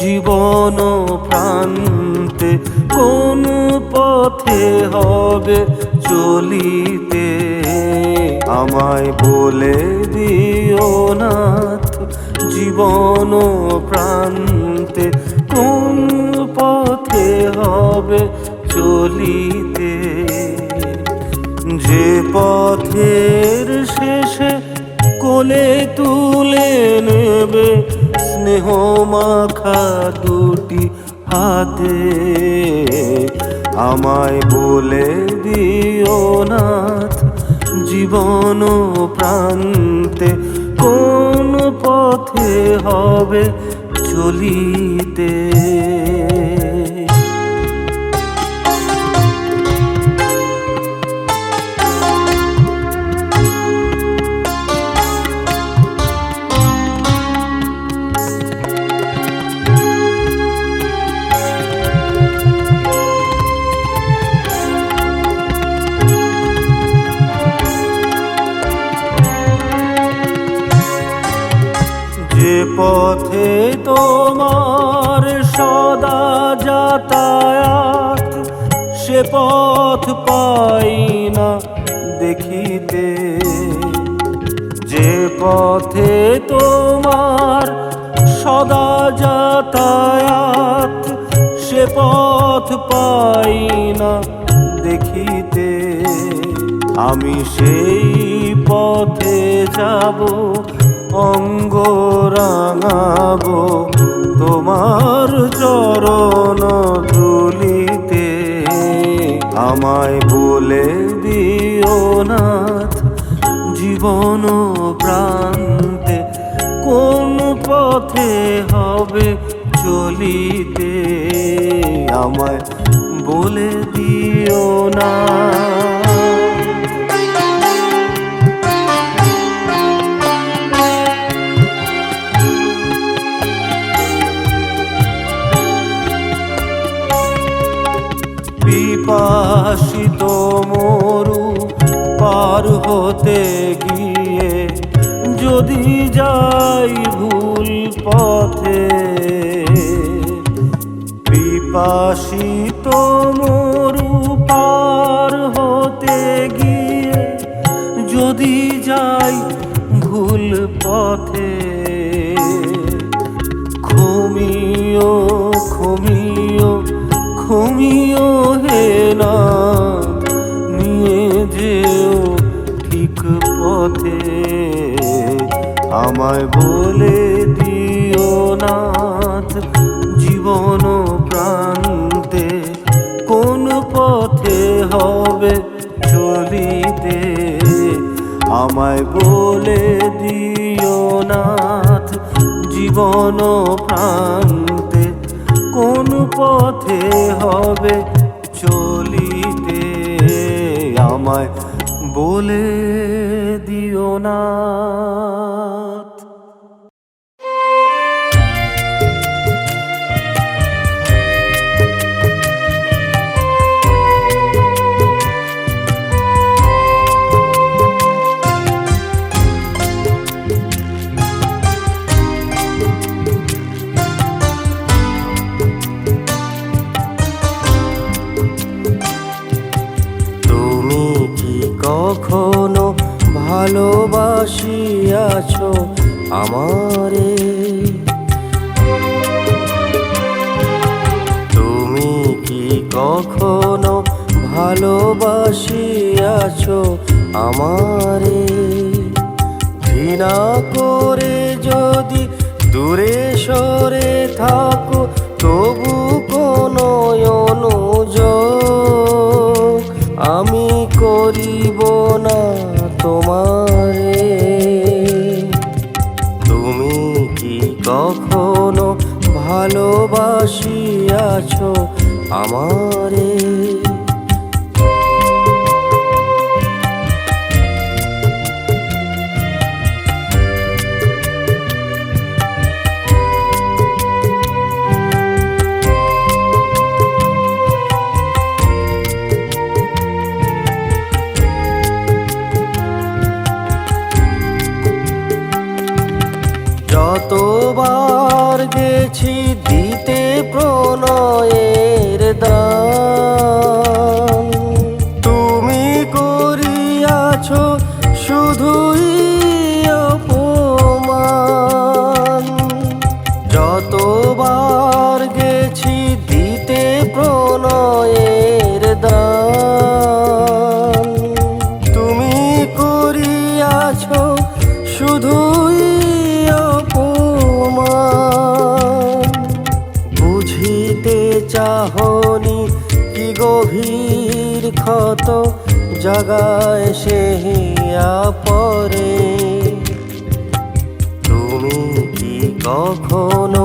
জীবন প্রান্তে কোন পথে হবে চলিতে? আমায় বলে দিও নাথ, জীবন প্রান্তে কোন পথে হবে চলিতে? যে পথের শেষে কোলে তুলে নেবে স্নেহ মাখা দুটি হাতে আমায় বলে দিও নাথ জীবন প্রান্তে কোন পথে হবে চলিতে। পথে তোমার সদা যাতায়াত। সে পথ পাই না দেখিতে। যে পথে তোমার সদা যাতায়াত, সে পথ পাই না দেখিতে। আমি সেই পথে যাব অঙ্গ রাঙাবো তোমার চরণ তুলিতে আমায় বলে দিও নাথ, জীবন প্রান্তে কোন পথে হবে চলিতে? আমায় বলে দিও না হতে গিয়ে যদি যাই ভুল পথে বিপাসিত মরু পার হতে গিয়ে যদি যাই ভুল পথে আমায় বলে দিও নাথ, জীবন প্রান্তে কোন পথে হবে চলিতে? আমায় বলে দিও নাথ, জীবন প্রান্তে কোন পথে হবে চলিতে? আমায় বলে দিও নাথ। কখনো ভালোবাসিয়াছ আমারে? ঘৃণা করে যদি দূরে সরে থাকো, তবু কোনো অনুযোগ আমি করিব না তোমারে। তুমি কি কখনো ভালোবাসিয়াছ আমারে। যতবার গেছি দি জাগায় সে হিয়া পরে তুমি কি কখনো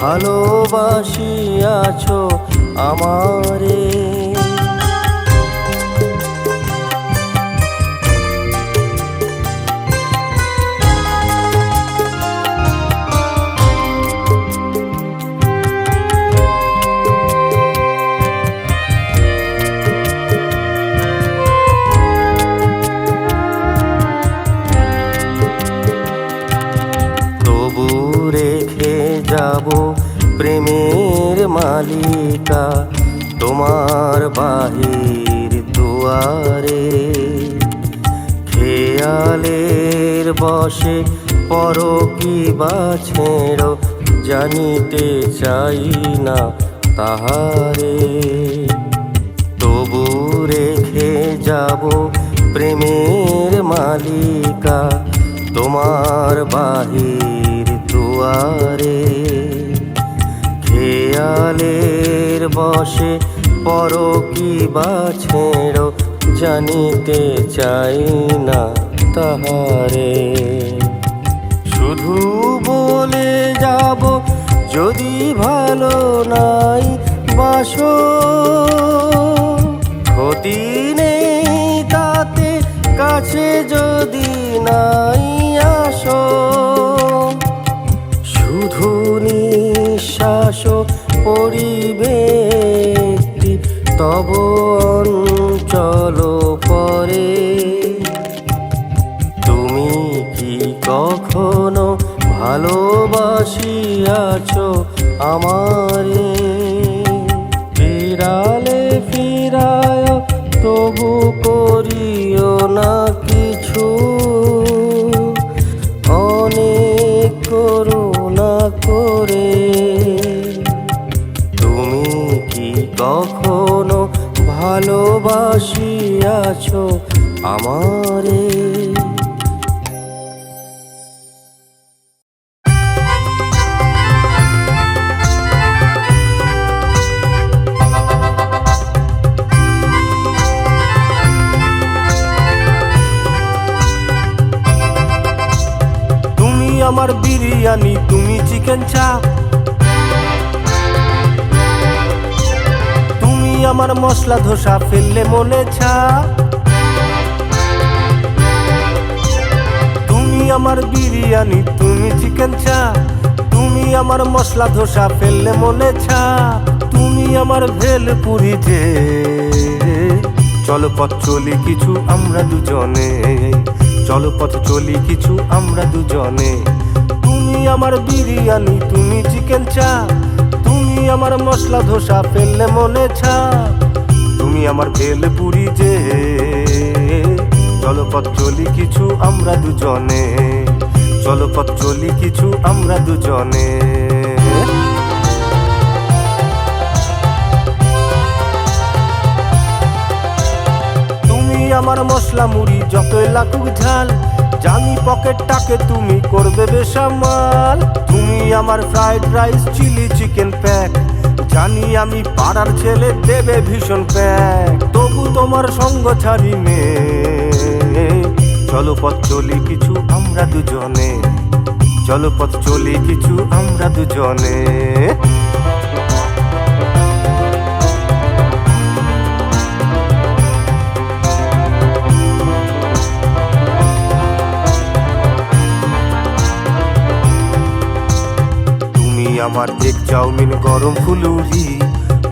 ভালোবাসিয়াছ আমারে? বাহির দুয়ারে খেয়ালের বসে পর কি বা ছেড়ো, জানিতে চাই না তাহারে। তবু রেখে যাব প্রেমের মালিকা তোমার বাহির দুয়ারে। খেয়ালের বসে পর কি বা ছেড়ো, জানিতে চাই না তাহারে। শুধু বলে যাব, যদি ভালো নাই বাসো। ক্ষতি নেই তাতে, কাছে যদি নাই আসো। শুধু নিঃশ্বাস পরিবে একটি তব অঞ্চল পরে। তুমি কি কখনো ভালোবাসিয়াছ আমারে? ফিরালে ফিরায় তবু করিও না কিছু। অনেক করুণা করে। তুমি কি কখনো ভালোবাসিয়াছ আমারে। তুমি আমার বিরিয়ানি তুমি চিকেন চাপ। আমার মশলা ধোসা ফেললে মনে ছা তুমি আমার বিরিয়ানি, তুমি চিকেন চাপ তুমি আমার মশলা ধোসা ফেললে মনে ছা তুমি আমার ভেলপুরি যে। চলো পথ চলি কিছু আমরা দুজনে। চলো পথ চলি কিছু আমরা দুজনে। তুমি আমার বিরিয়ানি, তুমি চিকেন চা তুমি আমার মশলা ধোসা ফেললে মনে ছা তুমি আমার ভেলপুরি যে। চলো পথ চলি কিছু আমরা দুজনে। চলো পথ চলি কিছু আমরা দুজনে। আমার মশলা মুড়ি যতই লাগুক ঝাল জানি পকেটটাকে তুমি করবে বেসামাল। তুমি আমার fried rice, chilli chicken pack. জানি আমি পাড়ার ছেলে, দেবে ভীষণ প্যাক। তবু তোমার সঙ্গ ছাড়ি নে। চলো পথ চলি কিছু আমরা দুজনে। চলো পথ চলি কিছু আমরা দুজনে। আমার এক চাউমিন গরম ফুলুরি।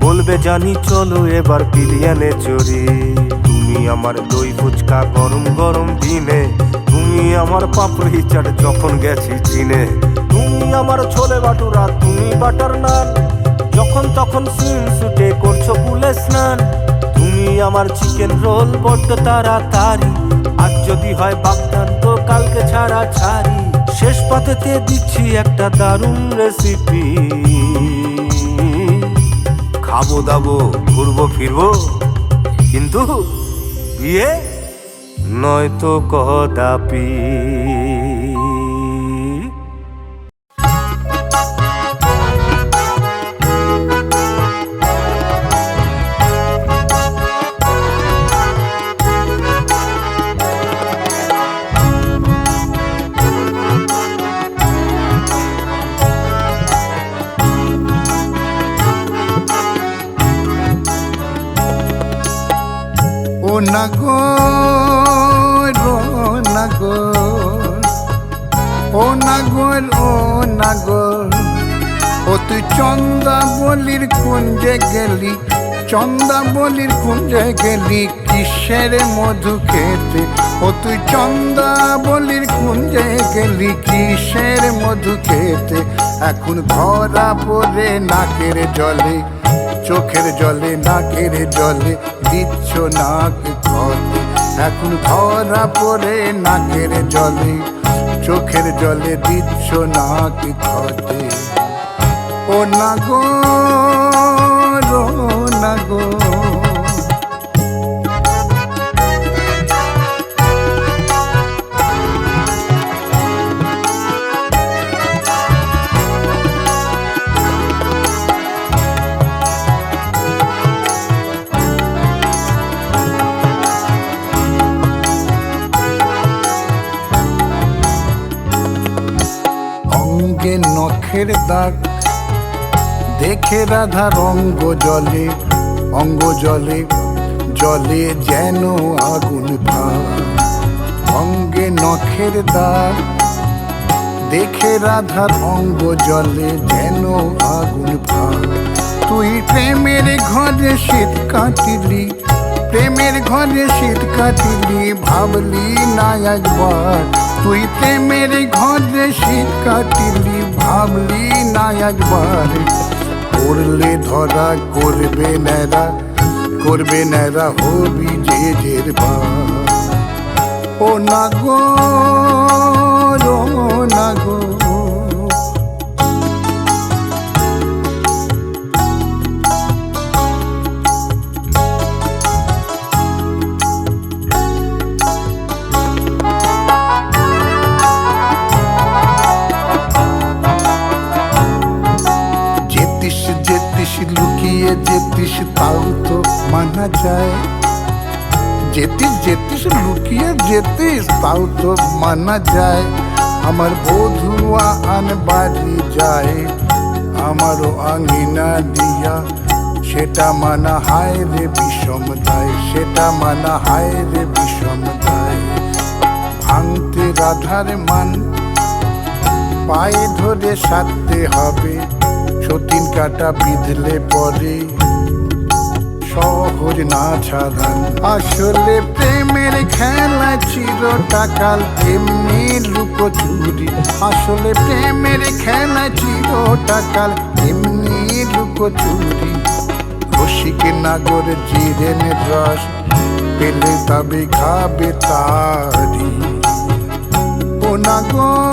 বলবে জানি চলো এবার বিরিয়ানে চড়ি তুমি আমার দই ফুচকা গরম গরম দিনে। তুমি আমার পাপড়ি চাট যখন গেছি চিনে। তুমি আমার ছোলে বাটুরা, তুমি বাটার নান। যখন তখন সিন সুটে করছ পুলে স্নান। তুমি আমার চিকেন রোল, বড্ড তাড়াতাড়ি। আজ যদি হয় বাগদান তো কালকে ছাড়া ছাড়ি। শেষ পাতেতে দিচ্ছি একটা দারুণ রেসিপি খাব দাবো ঘুরবো ফিরবো কিন্তু বিয়ে নয়তো কদাপি। চন্দা বলির কুঞ্জে গেলি চন্দা বলির কুঞ্জে গেলি, কিসের মধু খেতে? ও তুই চন্দা বলির কুঞ্জে গেলি, কিসের মধু খেতে? এখন ধরা পড়ে নাকের জলে, চোখের জলে, নাকের জলে, দিচ্ছ নাক খতে এখন ধরা পড়ে নাকের জলে, চোখের জলে, দিচ্ছ নাক খতে ও নাগো নাগো। অঙ্গে নখের দাগ দেখে রাধা রঙ্গ জলে, অঙ্গ জলে জলে যেন আগুন অঙ্গে নখের দাগ দেখে রাধার অঙ্গ জলে যেন আগুন ভাগ তুই প্রেমের ঘরে শীত কাটিলি, প্রেমের ঘরে শীত কাটিলি, ভাবলি না একবার। তুই প্রেমের ঘরে শীত কাটিলি, ভাবলি না একবার। করলে ধরা করবে নেরা করবে নেরা হবি যে জের বা। ও নাগো ও নাগো যায় যেতিস যেতিস, লুকিয়ে যেতিস, তাও তো মানা যায়। আমার বধুয়া আন বাড়ি যায়, আমারও আঙিনা দিয়া। সেটা মানা হায় রে বিষম দায়, সেটা মানা হায় রে বিষম দায়। ভাঙতে রাধার মান, পায়ে ধরে সারতে হবে। সতীন কাটা বিঁধলে পরে সহজ না ছাড়ান। আসলে প্রেমের খেলা চির টাকাল এমনি লুকোচুরি। আসলে প্রেমের খেলা চির টাকাল এমনি লুকোচুরি। রসিক নাগর জিরেন রস পেলে তবে খাবে তারি। ও নাগর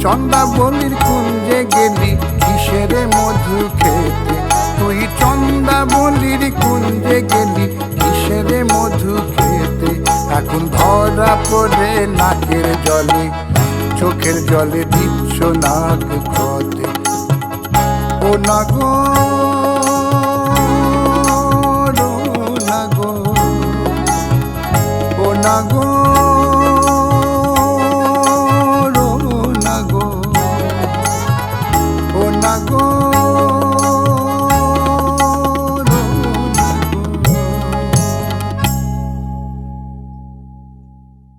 চন্দা বলির কুঞ্জে গেলি কিসের মধু খেতে তুই চন্দা বলির কুঞ্জে গেলি কিসের মধু খেতে? এখন ধরা পড়ে নাকের জলে, চোখের জলে দিচ্ছ নাক খতে ও নাগো নাগো ও নাগো